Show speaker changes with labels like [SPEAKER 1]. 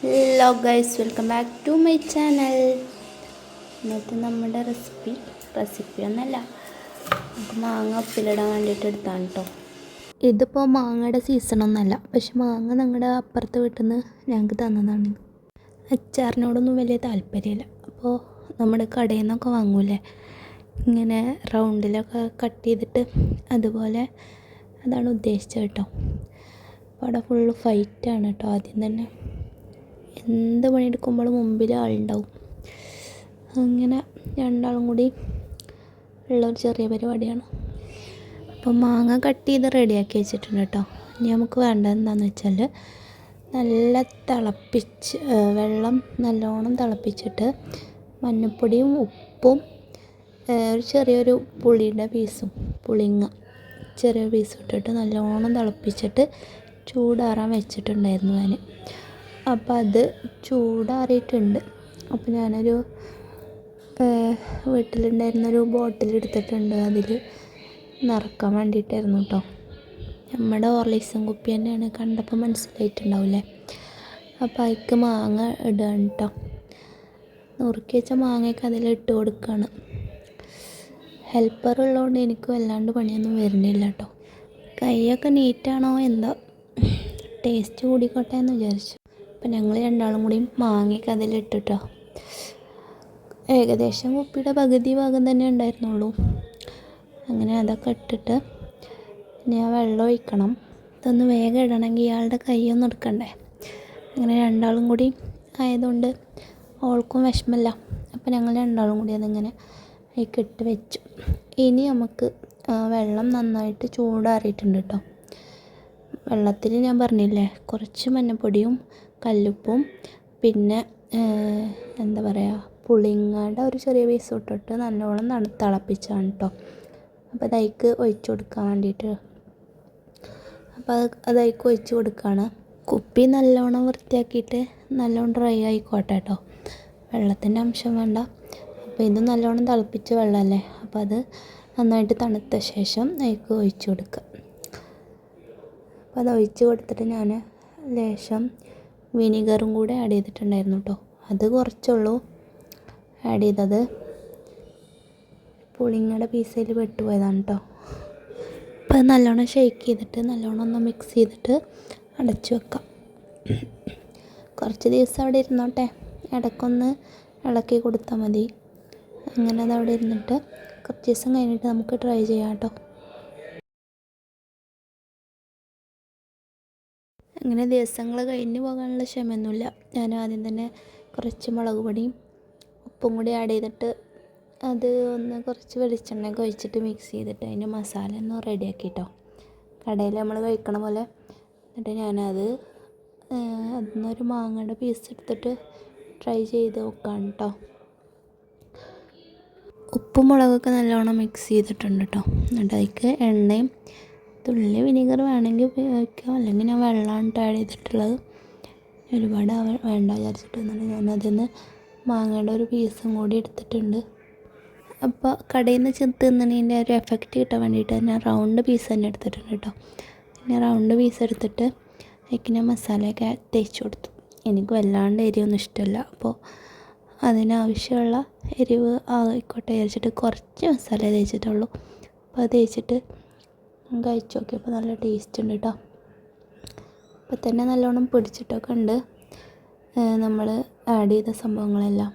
[SPEAKER 1] Hello guys welcome back to my channel ഇന്നത്തെ നമ്മുടെ recipe recipe ഒന്നല്ല. നമുക്ക് മാങ്ങ ഉപ്പിലിടാൻ വേണ്ടിയിട്ട് എടുത്താണ് കേട്ടോ ഇതിപ്പോൾ മാങ്ങയുടെ സീസണൊന്നല്ല പക്ഷെ മാങ്ങ ഞങ്ങളുടെ അപ്പുറത്ത് വീട്ടിൽ നിന്ന് ഞങ്ങൾക്ക് തന്നതാണ്. അച്ചാറിനോടൊന്നും വലിയ താല്പര്യമില്ല. അപ്പോൾ നമ്മുടെ കടയിൽ നിന്നൊക്കെ വാങ്ങൂലേ? ഇങ്ങനെ റൗണ്ടിലൊക്കെ കട്ട് ചെയ്തിട്ട് അതുപോലെ അതാണ് ഉദ്ദേശിച്ചത് കേട്ടോ അപ്പോൾ അവിടെ ഫുള്ള് ഫൈറ്റാണ് കേട്ടോ ആദ്യം തന്നെ. എന്ത് പണിയെടുക്കുമ്പോഴും മുമ്പിൽ ആളുണ്ടാവും. അങ്ങനെ രണ്ടാളും കൂടി ഉള്ള ഒരു ചെറിയ പരിപാടിയാണ്. അപ്പോൾ മാങ്ങ കട്ട് ചെയ്ത് റെഡിയാക്കി വെച്ചിട്ടുണ്ട് കേട്ടോ. ഇനി നമുക്ക് വേണ്ടത് എന്താണെന്ന് വെച്ചാൽ നല്ല തിളപ്പിച്ച് വെള്ളം നല്ലോണം തിളപ്പിച്ചിട്ട് മഞ്ഞൾപ്പൊടിയും ഉപ്പും ഒരു ചെറിയൊരു പുളിയുടെ പീസും പുളിങ്ങ ചെറിയ പീസ് ഇട്ടിട്ട് നല്ലോണം തിളപ്പിച്ചിട്ട് ചൂടാറാൻ വെച്ചിട്ടുണ്ടായിരുന്നു ഞാൻ അപ്പോൾ അത് ചൂടാറിയിട്ടുണ്ട്. അപ്പം ഞാനൊരു വീട്ടിലുണ്ടായിരുന്നൊരു ബോട്ടിൽ എടുത്തിട്ടുണ്ട്. അതിൽ നിറക്കാൻ വേണ്ടിയിട്ടായിരുന്നു കേട്ടോ നമ്മുടെ ഓർലീസും കുപ്പി തന്നെയാണ് കണ്ടപ്പോൾ മനസ്സിലായിട്ടുണ്ടാവില്ലേ? അപ്പോൾ അതിക്ക് മാങ്ങ ഇടുകയാണ് കേട്ടോ നുറുക്കി വെച്ച മാങ്ങയൊക്കെ അതിലിട്ട് കൊടുക്കുകയാണ് ഹെൽപ്പർ ഉള്ളതുകൊണ്ട് എനിക്ക് വല്ലാണ്ട് പണിയൊന്നും വരുന്നില്ല കേട്ടോ കൈയൊക്കെ നീറ്റാണോ? എന്തോ? ടേസ്റ്റ് കൂടിക്കോട്ടെ എന്ന് വിചാരിച്ചു. അപ്പം ഞങ്ങൾ രണ്ടാളും കൂടി മാങ്ങയൊക്കെ അതിലിട്ടിട്ടോ ഏകദേശം കുപ്പിയുടെ പകുതി ഭാഗം തന്നെ ഉണ്ടായിരുന്നുള്ളൂ. അങ്ങനെ അതൊക്കെ ഇട്ടിട്ട് ഞാൻ വെള്ളം ഒഴിക്കണം. ഇതൊന്ന് വേഗം ഇടണമെങ്കിൽ ഇയാളുടെ കൈയൊന്നും എടുക്കണ്ടേ. അങ്ങനെ രണ്ടാളും കൂടി ആയതുകൊണ്ട് ഓൾക്കും വിഷമല്ല അപ്പോൾ ഞങ്ങൾ രണ്ടാളും കൂടി അതിങ്ങനെ ഇട്ട് വെച്ചു. ഇനി നമുക്ക് വെള്ളം നന്നായിട്ട് ചൂടാറിയിട്ടുണ്ട് കേട്ടോ. വെള്ളത്തിൽ ഞാൻ പറഞ്ഞില്ലേ കുറച്ച് മഞ്ഞൾപ്പൊടിയും കല്ലുപ്പും പിന്നെ എന്താ പറയുക പുളിങ്ങയുടെ ഒരു ചെറിയ പീസ് ഇട്ടിട്ട് നല്ലോണം നട തിളപ്പിച്ചാണ് കേട്ടോ അപ്പോൾ അതൈക്ക് ഒഴിച്ച് കൊടുക്കാൻ വേണ്ടിയിട്ട് അപ്പോൾ അത് അതൈക്ക് ഒഴിച്ച് കൊടുക്കുകയാണ് കുപ്പി നല്ലോണം വൃത്തിയാക്കിയിട്ട് നല്ലോണം ഡ്രൈ ആയിക്കോട്ടെ കേട്ടോ വെള്ളത്തിന്റെ അംശം വേണ്ട. അപ്പോൾ ഇത് നല്ലോണം തിളപ്പിച്ച വെള്ളമല്ലേ അപ്പോൾ അത് നന്നായിട്ട് തണുത്ത ശേഷം അതിലേക്ക് ഒഴിച്ച് കൊടുക്കുക അപ്പോൾ അത് ഒഴിച്ച് കൊടുത്തിട്ട് ഞാൻ ലേശം വിനീഗറും കൂടെ ആഡ് ചെയ്തിട്ടുണ്ടായിരുന്നു കേട്ടോ അത് കുറച്ചുള്ളൂ ആഡ് ചെയ്തത്. പുളിങ്ങയുടെ പീസയിൽ പെട്ടുപോയതാണ് കേട്ടോ അപ്പോൾ നല്ലോണം ഷേക്ക് ചെയ്തിട്ട് നല്ലോണം ഒന്ന് മിക്സ് ചെയ്തിട്ട് അടച്ചു വെക്കാം. കുറച്ച് ദിവസം അവിടെ ഇരുന്നോട്ടെ. ഇടയ്ക്കൊന്ന് ഇളക്കി കൊടുത്താൽ മതി. അങ്ങനെ അത് അവിടെ ഇരുന്നിട്ട് കുറച്ച് ദിവസം കഴിഞ്ഞിട്ട് നമുക്ക് ട്രൈ ചെയ്യാം കേട്ടോ അങ്ങനെ ദിവസങ്ങൾ കഴിഞ്ഞ് പോകാനുള്ള ക്ഷമയൊന്നുമില്ല. ഞാൻ ആദ്യം തന്നെ കുറച്ച് മുളക് പൊടിയും ഉപ്പും കൂടി ആഡ് ചെയ്തിട്ട് അത് ഒന്ന് കുറച്ച് വെളിച്ചെണ്ണയൊക്കെ ഒഴിച്ചിട്ട് മിക്സ് ചെയ്തിട്ട് അതിന്റെ മസാല ഒന്ന് റെഡിയാക്കിട്ടോ കടയിൽ നമ്മൾ കഴിക്കണ പോലെ. എന്നിട്ട് ഞാനത് അതിൽ മാങ്ങയുടെ പീസ് എടുത്തിട്ട് ട്രൈ ചെയ്ത് നോക്കാം കേട്ടോ ഉപ്പും മുളകൊക്കെ നല്ലോണം മിക്സ് ചെയ്തിട്ടുണ്ട് കേട്ടോ എന്നിട്ട് അതിലേക്ക് എണ്ണയും തുള്ളി വിനീഗർ വേണമെങ്കിൽ ഉപയോഗിക്കാം. അല്ലെങ്കിൽ ഞാൻ വെള്ളമാണ് ആഡ് ചെയ്തിട്ടുള്ളത് ഒരുപാട് വേണ്ട വിചാരിച്ചിട്ട് ഞാൻ ഞാനതിൽ നിന്ന് മാങ്ങയുടെ ഒരു പീസും കൂടി എടുത്തിട്ടുണ്ട്. അപ്പോൾ കടയിൽ നിന്ന് തിന്നണതിന്റെ ഒരു എഫക്റ്റ് കിട്ടാൻ വേണ്ടിയിട്ട് ഞാൻ റൗണ്ട് പീസ് തന്നെ എടുത്തിട്ടുണ്ട് കേട്ടോ. പിന്നെ റൗണ്ട് പീസ് എടുത്തിട്ട് അതിലേക്ക് ഞാൻ മസാലയൊക്കെ തേച്ച് കൊടുത്തു. എനിക്ക് വല്ലാണ്ട് എരിവൊന്നും ഇഷ്ടമല്ല. അപ്പോൾ അതിനാവശ്യമുള്ള എരിവ് ആയിക്കോട്ടെ വിചാരിച്ചിട്ട് കുറച്ച് മസാല തേച്ചിട്ടുള്ളൂ. അപ്പോൾ അത് തേച്ചിട്ട് കഴിച്ച് നോക്കിയപ്പോൾ നല്ല ടേസ്റ്റ് ഉണ്ട് കേട്ടോ അപ്പം തന്നെ നല്ലോണം പിടിച്ചിട്ടൊക്കെ ഉണ്ട്. നമ്മൾ ആഡ് ചെയ്ത സംഭവങ്ങളെല്ലാം.